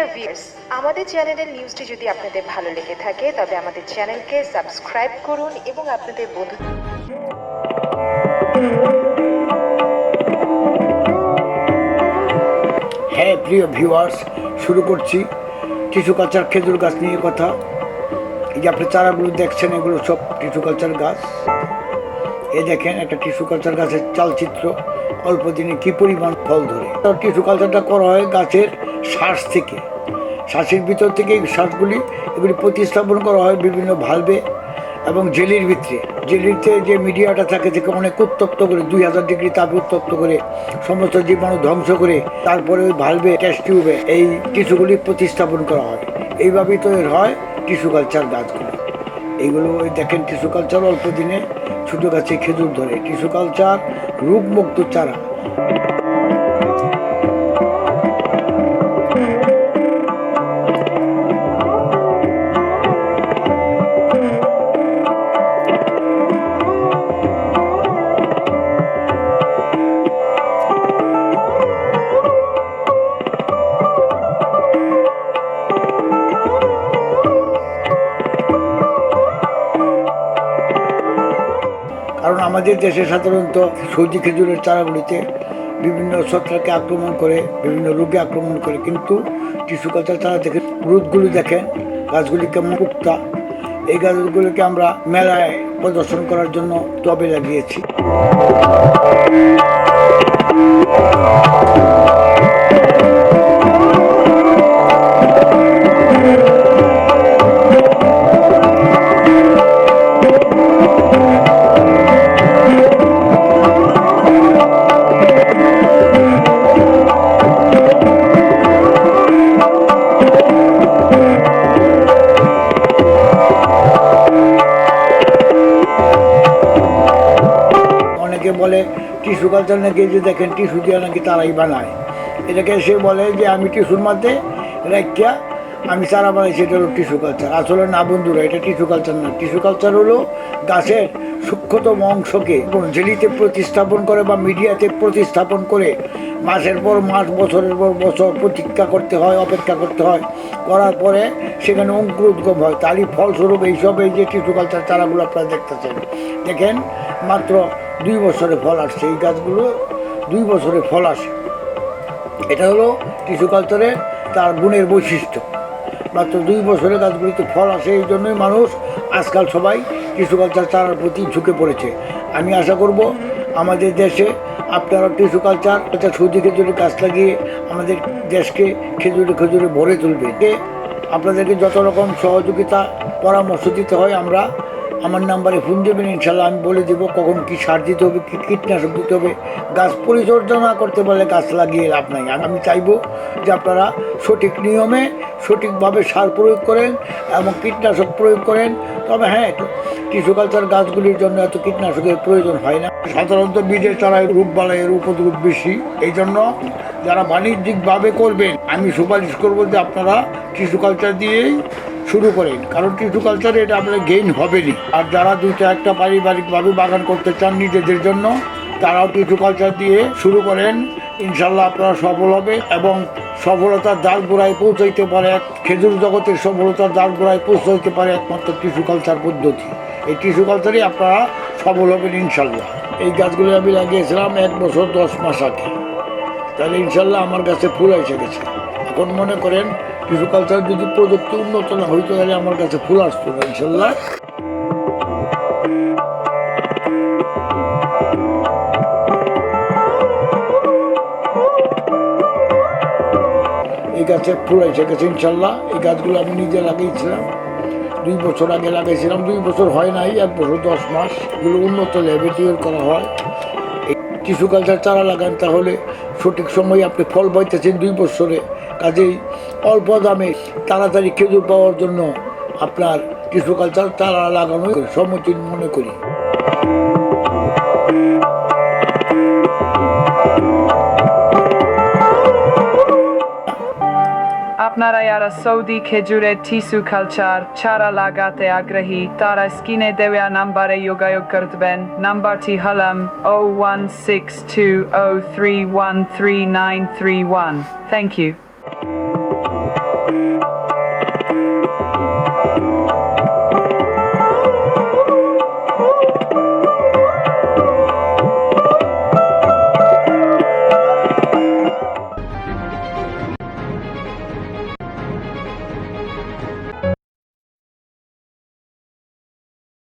Dear viewers আমাদের চ্যানেলের নিউজটি যদি আপনাদের ভালো লেগে থাকে, তবে আমাদের চ্যানেলকে সাবস্ক্রাইব করুন এবং আপনাদের বন্ধু হ্যাঁ প্রিয় ভিউয়ার্স শুরু করছি। টিস্যু কালচার খেজুর গাছ নিয়ে কথা। এই যে আপনি চারাগুলো দেখছেন, এগুলো সব টিস্যু কালচার গাছ। এ দেখেন, একটা টিস্যু কালচার গাছের চালচিত্র। অল্প দিনে কী পরিমাণ ফল ধরে। টিস্যু কালচারটা করা হয় গাছের শ্বাস থেকে। শ্বাসের ভিতর থেকে এই শ্বাসগুলি এগুলি প্রতিস্থাপন করা হয় বিভিন্ন ভালবে এবং জেলির ভিতরে। জেলিতে যে মিডিয়াটা থাকে থেকে অনেক উত্তপ্ত করে, দুই হাজার ডিগ্রি তাপে উত্তপ্ত করে, সমস্ত জীবাণু ধ্বংস করে, তারপরে ওই ভালভে টেস্ট টিউবে এই টিস্যুগুলি প্রতিস্থাপন করা হয়। এইভাবেই তো এর হয় টিস্যু কালচার গাছগুলি এইগুলো ওই দেখেন টিস্যু কালচার অল্প দিনে ছোটো গাছে খেজুর ধরে। টিস্যু কালচার রোগমুক্ত চারা। আমাদের দেশে সাধারণত সবজি খেজুরের চারাগুলিতে বিভিন্ন ছত্রাকে আক্রমণ করে, বিভিন্ন রোগে আক্রমণ করে, কিন্তু টিস্যু কালচার চারা দেখে রোদগুলি দেখেন, গাছগুলি কেমন পুক্তা এই গাছগুলোকে আমরা মেলায় প্রদর্শন করার জন্য টবে লাগিয়েছি। অনেকে বলে, টিস্যু কালচার নাকি যে দেখেন, টিস্যু দিয়ে নাকি তারাই বানায়? এটাকে সে বলে যে, আমি টিস্যুর মধ্যে রেখা আমি চারা বানাইছি, এটা হলো টিস্যু কালচার। আসলে না বন্ধুরা, এটা টিস্যু কালচার না। টিস্যু কালচার হলো গাছের সূক্ষ্মতম অংশকে জেলিতে প্রতিস্থাপন করে বা মিডিয়াতে প্রতিস্থাপন করে মাসের পর মাস, বছরের পর বছর প্রতীক্ষা করতে হয়, অপেক্ষা করতে হয়। করার পরে সেখানে অঙ্কুরোদ্গম হয়। তারই ফলস্বরূপ এইসব এই যে টিস্যু কালচার চারাগুলো আপনারা দেখতেছেন। দেখেন, মাত্র দুই বছরে ফল আসছে এই গাছগুলো, দুই বছরে ফল আসে। এটা হলো টিস্যু কালচারের তার গুণের বৈশিষ্ট্য। মাত্র দুই বছরে গাছগুলিতে ফল আসে এই জন্যই মানুষ আজকাল সবাই টিস্যু কালচার চারার প্রতি ঝুঁকে পড়েছে। আমি আশা করব আমাদের দেশে আপনারা টিস্যু কালচার এটা সবজি খেজুরের গাছ লাগিয়ে আমাদের দেশকে খেজুরে খেজুরে ভরে তুলবে। আপনাদেরকে যত রকম সহযোগিতা, পরামর্শ দিতে হয় আমরা আমার নাম্বারে ফোন দেবেন, ইনশাল্লাহ আমি বলে দেবো কখন কী সার দিতে হবে, কী কীটনাশক দিতে হবে। গাছ পরিচর্যা না করতে পারলে গাছ লাগিয়ে লাভ নাই। আমি চাইব যে আপনারা সঠিক নিয়মে সঠিকভাবে সার প্রয়োগ করেন এবং কীটনাশক প্রয়োগ করেন। তবে হ্যাঁ টিস্যু কালচার গাছগুলির জন্য এত কীটনাশকের প্রয়োজন হয় না। সাধারণত বীজের চারায় বালাইয়ের উপদ্রব বেশি। এই জন্য যারা বাণিজ্যিকভাবে করবেন, আমি সুপারিশ করব যে আপনারা টিস্যু কালচার দিয়েই শুরু করেন কারণ টিস্যু কালচারে এটা আপনার গেইন হবেনি। আর যারা দুইটা একটা পারিবারিকভাবে বাগান করতে চান নিজেদের জন্য, তারাও টিস্যু কালচার দিয়ে শুরু করেন। ইনশাল্লাহ আপনারা সফল হবে এবং সফলতার দ্বার গোড়ায় পৌঁছাইতে পারে এক খেজুর জগতের সফলতার দ্বার গোড়ায় পৌঁছাইতে পারে একমাত্র টিস্যু কালচার পদ্ধতি। এই টিস্যু কালচারই আপনারা সফল হবেন ইনশাল্লাহ এই গাছগুলো আমি লাগিয়েছিলাম এক বছর দশ মাস আগে। তাহলে ইনশাল্লাহ আমার কাছে ফুল এসে গেছে। এখন মনে করেন টিস্যু কালচার যদি প্রযুক্তি উন্নত না হইতো তাহলে আমার কাছে ফুল আসতো না, ইনশাল্লাহ। এই গাছে ফুল এসে গেছে, ইনশাল্লাহ। এই গাছগুলো আমি নিজে লাগিয়েছিলাম। দুই বছর আগে লাগাইছিলাম, দুই বছর হয় নাই, এক বছর দশ মাস। এগুলো উন্নত তৈরি করা হয়। টিস্যু কালচার চারা লাগান, তাহলে সঠিক সময়ে আপনি ফল পাইতেছেন দুই বছরে। কাজেই অল্প দামে তাড়াতাড়ি খেজুর পাওয়ার জন্য আপনার টিস্যু কালচার চারা লাগানো সমীচীন মনে করি। আপনারা যারা সৌদি খেজুরের টিস্যু কালচার চারা লাগাতে আগ্রহী, তারা স্ক্রিনে দেওয়া নাম্বারে যোগাযোগ করবেন। নাম্বারটি হলাম O one six two O three one three nine three one thank you Thank you.